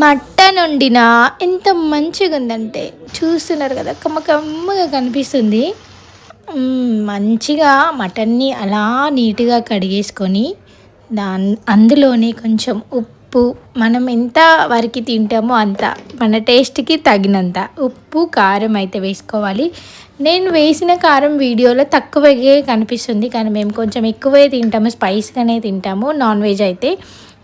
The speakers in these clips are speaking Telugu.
మటన్ వండిన ఎంత మంచిగా ఉందంటే చూస్తున్నారు కదా కమ్మ కమ్మగా కనిపిస్తుంది. మంచిగా మటన్ని అలా నీట్గా కడిగేసుకొని దాన్ అందులోనే కొంచెం ఉప్పు మనం ఎంత వరకు తింటామో అంత మన టేస్ట్కి తగినంత ఉప్పు కారం అయితే వేసుకోవాలి. నేను వేసిన కారం వీడియోలో తక్కువగా కనిపిస్తుంది కానీ మేము కొంచెం ఎక్కువే తింటాము స్పైస్గానే తింటాము నాన్ వెజ్ అయితే.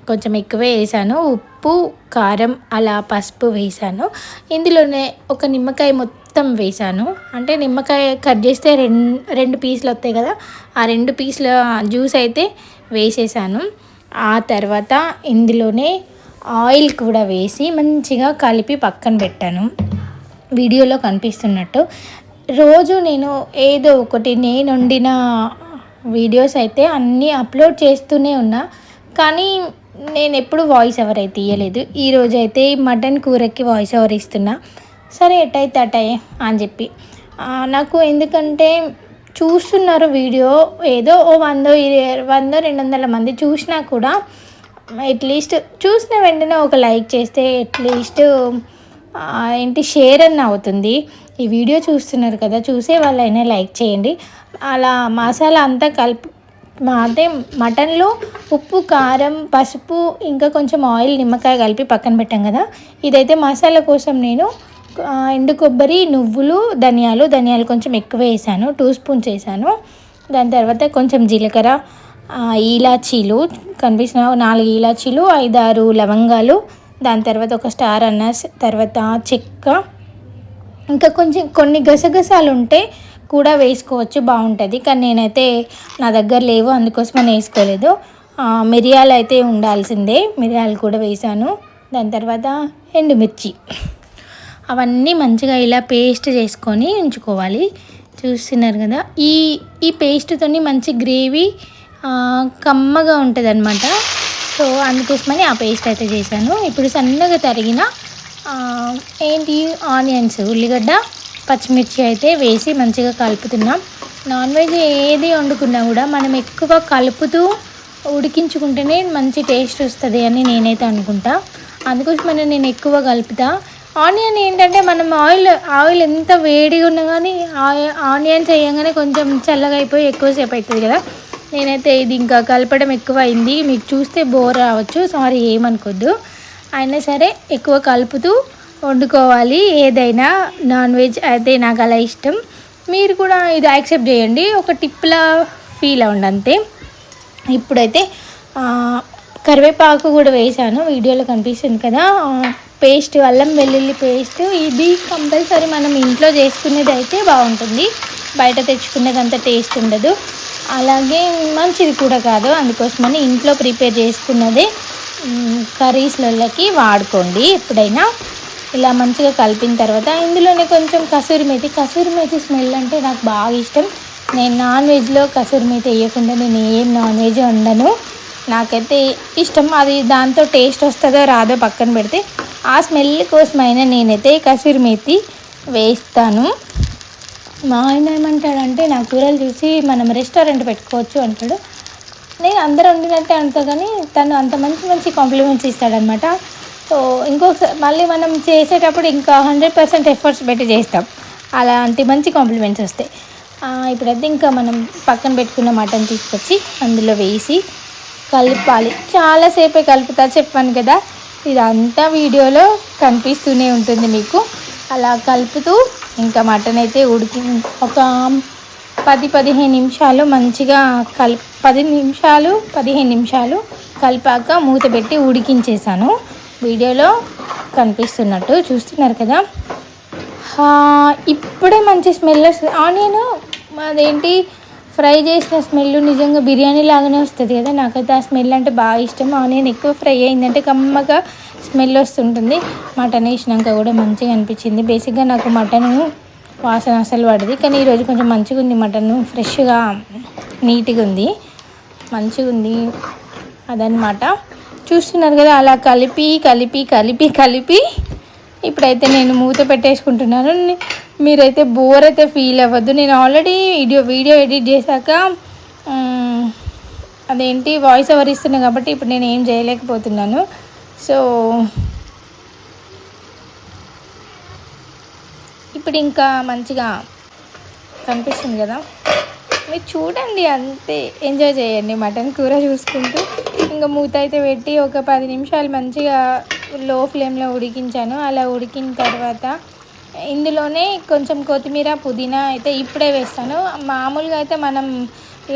కొంచెం ఎక్కువే వేసాను. ఉప్పు కారం అలా పసుపు వేసాను. ఇందులోనే ఒక నిమ్మకాయ మొత్తం వేసాను. అంటే నిమ్మకాయ కట్ చేస్తే రెండు రెండు పీసులు వస్తాయి కదా ఆ రెండు పీసుల జ్యూస్ అయితే వేసేసాను. ఆ తర్వాత ఇందులోనే ఆయిల్ కూడా వేసి మంచిగా కలిపి పక్కన పెట్టాను. వీడియోలో కనిపిస్తున్నట్టు. రోజు నేను ఏదో ఒకటి నేను వండిన వీడియోస్ అయితే అన్నీ అప్లోడ్ చేస్తూనే ఉన్నా. కానీ నేను ఎప్పుడు వాయిస్ ఓవర్ అయితే ఇవ్వలేదు ఈరోజు అయితే మటన్ కూరకి వాయిస్ ఓవర్ ఇస్తున్నా. సరే ఎట్టయితే అట్టయే అని చెప్పి. నాకు ఎందుకంటే చూస్తున్నారు వీడియో ఏదో ఓ వందో వందో రెండు వందల మంది చూసినా కూడా అట్లీస్ట్ చూసిన వెంటనే ఒక లైక్ చేస్తే అట్లీస్ట్ ఏంటి షేర్ అన్న అవుతుంది. ఈ వీడియో చూస్తున్నారు కదా చూసే వాళ్ళైనా లైక్ చేయండి. అలా మసాలా అంతా కలిపి అదే మటన్లో ఉప్పు కారం పసుపు ఇంకా కొంచెం ఆయిల్ నిమ్మకాయ కలిపి పక్కన పెట్టాం కదా. ఇదైతే మసాలా కోసం నేను ఎండు కొబ్బరి నువ్వులు ధనియాలు ధనియాలు కొంచెం ఎక్కువ వేసాను టూ స్పూన్స్ వేసాను. దాని తర్వాత కొంచెం జీలకర్ర ఇలాచీలు కనిపిస్తున్న నాలుగు ఇలాచీలు ఐదారు లవంగాలు దాని తర్వాత ఒక స్టార్ అన్నస్ తర్వాత చెక్క ఇంకా కొంచెం కొన్ని గసగసాలు ఉంటే కూడా వేసుకోవచ్చు బాగుంటుంది. కానీ నేనైతే నా దగ్గర లేవు అందుకోసం నేను వేసుకోలేదు. మిరియాలు అయితే ఉండాల్సిందే. మిరియాలు కూడా వేసాను. దాని తర్వాత ఎండుమిర్చి. అవన్నీ మంచిగా ఇలా పేస్ట్ చేసుకొని ఉంచుకోవాలి. చూస్తున్నారు కదా ఈ ఈ పేస్ట్తో మంచి గ్రేవీ కమ్మగా ఉంటుంది అనమాట సో అందుకోసమని ఆ పేస్ట్ అయితే చేశాను. ఇప్పుడు సన్నగా తరిగిన ఏంటి ఆనియన్స్ ఉల్లిగడ్డ పచ్చిమిర్చి అయితే వేసి మంచిగా కలుపుతున్నాం. నాన్ వెజ్ ఏది వండుకున్నా కూడా మనం ఎక్కువ కలుపుతూ ఉడికించుకుంటేనే మంచి టేస్ట్ వస్తుంది అని నేనైతే అనుకుంటా. అందుకోసమని నేను ఎక్కువ కలుపుతా. ఆనియన్ ఏంటంటే మనం ఆయిల్ ఆయిల్ ఎంత వేడిగా ఉన్నా కానీ ఆనియన్ చేయగానే కొంచెం చల్లగా అయిపోయి ఎక్కువసేపు అవుతుంది కదా. నేనైతే ఇది ఇంకా కలపడం ఎక్కువ అయింది. మీకు చూస్తే బోర్ రావచ్చు. సారీ ఏమనుకోద్దు. అయినా సరే ఎక్కువ కలుపుతూ వండుకోవాలి. ఏదైనా నాన్ వెజ్ అయితే నాకు అలా ఇష్టం. మీరు కూడా ఇది యాక్సెప్ట్ చేయండి. ఒక టిప్లా ఫీల్ అవ్వండి అంతే. ఇప్పుడైతే కరివేపాకు కూడా వేసాను వీడియోలో కనిపిస్తుంది కదా. పేస్ట్ అల్లం వెల్లుల్లి పేస్ట్. ఇది కంపల్సరీ మనం ఇంట్లో చేసుకునేది అయితే బాగుంటుంది. బయట తెచ్చుకునేది అంత టేస్ట్ ఉండదు. అలాగే మంచిది కూడా కాదు. అందుకోసమని ఇంట్లో ప్రిపేర్ చేసుకున్నదే కర్రీస్లకి కర్రీస్లలోకి వాడుకోండి ఎప్పుడైనా. ఇలా మంచిగా కలిపిన తర్వాత ఇందులోనే కొంచెం కసూరి మేతి. కసూరి మేతి స్మెల్ అంటే నాకు బాగా ఇష్టం. నేను నాన్ వెజ్లో కసూరి మేతి వేయకుండా నేను ఏం నాన్ వెజ్ వండను. నాకైతే ఇష్టం. అది దాంతో టేస్ట్ వస్తుందో రాదో పక్కన పెడితే ఆ స్మెల్ కోసమైనా నేనైతే కసూరి మేతి వేస్తాను. మా ఆయన ఏమంటాడంటే నా కూరలు చూసి మనం రెస్టారెంట్ పెట్టుకోవచ్చు అంటాడు. నేను అందరూ వండినట్టే అంటా కానీ తను అంత మంచి మంచి కాంప్లిమెంట్స్ ఇస్తాడనమాట సో ఇంకొకసారి మళ్ళీ మనం చేసేటప్పుడు ఇంకా హండ్రెడ్ పర్సెంట్ ఎఫర్ట్స్ పెట్టి చేస్తాం. అలాంటి మంచి కాంప్లిమెంట్స్ వస్తాయి. ఇప్పుడైతే ఇంకా మనం పక్కన పెట్టుకున్న మటన్ తీసుకొచ్చి అందులో వేసి కలపాలి. చాలాసేపే కలుపుతా చెప్పాను కదా. ఇదంతా వీడియోలో కనిపిస్తూనే ఉంటుంది మీకు. అలా కలుపుతూ ఇంకా మటన్ అయితే ఉడికి ఒక పది పదిహేను నిమిషాలు మంచిగా కల్ పది నిమిషాలు పదిహేను నిమిషాలు కలిపాక మూత పెట్టి ఉడికించేసాను వీడియోలో కనిపిస్తున్నట్టు చూస్తున్నారు కదా. ఇప్పుడే మంచి స్మెల్ వస్తుంది. ఆనియన్ అదేంటి ఫ్రై చేసిన స్మెల్ నిజంగా బిర్యానీ లాగానే వస్తుంది కదా. నాకైతే ఆ స్మెల్ అంటే బాగా ఇష్టం. ఆనియన్ ఎక్కువ ఫ్రై అయిందంటే కమ్మగా స్మెల్ వస్తుంటుంది. మటన్ వేసినాక కూడా మంచిగా అనిపించింది. బేసిక్గా నాకు మటన్ వాసన అసలు పడదు. కానీ ఈరోజు కొంచెం మంచిగా ఉంది మటన్. ఫ్రెష్గా నీట్గా ఉంది. మంచిగా ఉంది అదనమాట చూస్తున్నారు కదా అలా కలిపి కలిపి కలిపి కలిపి. ఇప్పుడైతే నేను మూత పెట్టేసుకుంటున్నాను. మీరైతే బోర్ అయితే ఫీల్ అవ్వద్దు. నేను ఆల్రెడీ వీడియో వీడియో ఎడిట్ చేశాక అదేంటి వాయిస్ ఓవర్ ఇస్తున్నా కాబట్టి ఇప్పుడు నేను ఏం చేయలేకపోతున్నాను. సో ఇప్పుడు ఇంకా మంచిగా కనిపిస్తుంది కదా. మీరు చూడండి అంతే ఎంజాయ్ చేయండి మటన్ కూర చూసుకుంటూ. ఇంకా మూత అయితే పెట్టి ఒక పది నిమిషాలు మంచిగా లో ఫ్లేమ్లో ఉడికించాను. అలా ఉడికిన తర్వాత ఇందులోనే కొంచెం కొత్తిమీర పుదీనా అయితే ఇప్పుడే వేస్తాను. మామూలుగా అయితే మనం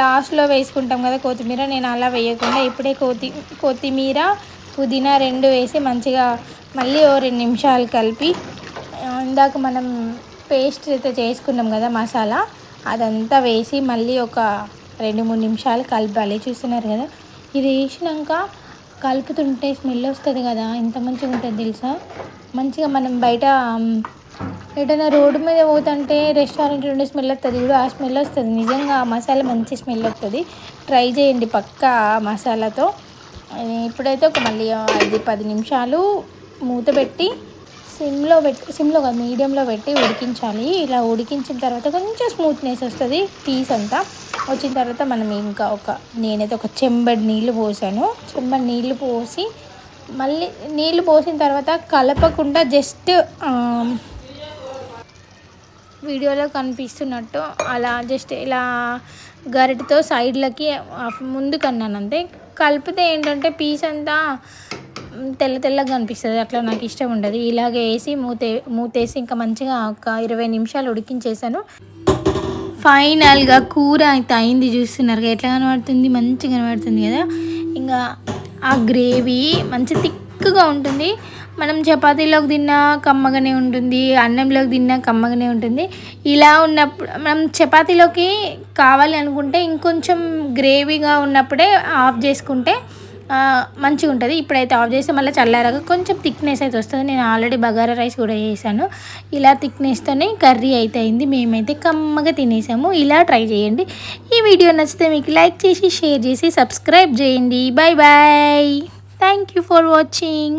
లాస్ట్లో వేసుకుంటాం కదా కొత్తిమీర నేను అలా వేయకుండా ఇప్పుడే కొత్తి కొత్తిమీర పుదీనా రెండు వేసి మంచిగా మళ్ళీ ఓ రెండు నిమిషాలు కలిపి ఇందాక మనం పేస్ట్ అయితే చేసుకున్నాం కదా మసాలా అదంతా వేసి మళ్ళీ ఒక రెండు మూడు నిమిషాలు కలపాలి. చూస్తున్నారు కదా? ఇది వేసినాక కలుపుతుంటే స్మెల్ వస్తుంది కదా ఎంత మంచిగా ఉంటుంది తెలుసా? మంచిగా మనం బయట ఎటైనా రోడ్డు మీద పోతుంటే రెస్టారెంట్ నుండి స్మెల్ వస్తుంది కూడా ఆ స్మెల్ వస్తుంది. నిజంగా ఆ మసాలా మంచి స్మెల్ వస్తుంది. ట్రై చేయండి పక్కా మసాలాతో. ఇప్పుడైతే ఒక మళ్ళీ ఐదు పది నిమిషాలు మూత పెట్టి సిమ్లో పెట్టి సిమ్లో కాదు మీడియంలో పెట్టి ఉడికించాలి. ఇలా ఉడికించిన తర్వాత కొంచెం స్మూత్నెస్ వస్తుంది పీస్ అంతా. వచ్చిన తర్వాత మనం ఇంకా ఒక నేనైతే ఒక చెంబడి నీళ్ళు పోసాను. చెంబడి నీళ్ళు పోసి మళ్ళీ నీళ్ళు పోసిన తర్వాత కలపకుండా జస్ట్ వీడియోలో కనిపిస్తున్నట్టు అలా జస్ట్ ఇలా గరిటతో సైడ్లకి ముందుకు అన్నాను అంతే. కలిపితే ఏంటంటే పీస్ అంతా తెల్ల తెల్లగా కనిపిస్తుంది అట్లా నాకు ఇష్టం ఉండదు. ఇలాగే వేసి మూతే మూతేసి ఇంకా మంచిగా ఒక ఇరవై నిమిషాలు ఉడికించేసాను. ఫైనల్గా కూర అయితే అయింది చూస్తున్నారు ఎట్లా కనబడుతుంది? మంచిగా కనబడుతుంది కదా. ఇంకా ఆ గ్రేవీ మంచి థిక్గా ఉంటుంది. మనం చపాతీలోకి తిన్నా కమ్మగానే ఉంటుంది. అన్నంలోకి తిన్నా కమ్మగానే ఉంటుంది. ఇలా ఉన్నప్పుడు మనం చపాతీలోకి కావాలి అనుకుంటే ఇంకొంచెం గ్రేవీగా ఉన్నప్పుడే ఆఫ్ చేసుకుంటే మంచిగా ఉంటుంది. ఇప్పుడైతే ఆఫ్ చేస్తే మళ్ళీ చల్లారాక కొంచెం థిక్నెస్ అయితే వస్తుంది. నేను ఆల్రెడీ బగారా రైస్ కూడా చేశాను. ఇలా థిక్నెస్తోనే కర్రీ అయితే అయింది. మేమైతే కమ్మగా తినేసాము. ఇలా ట్రై చేయండి. ఈ వీడియో నచ్చితే మీకు లైక్ చేసి షేర్ చేసి సబ్స్క్రైబ్ చేయండి. Bye bye thank you for watching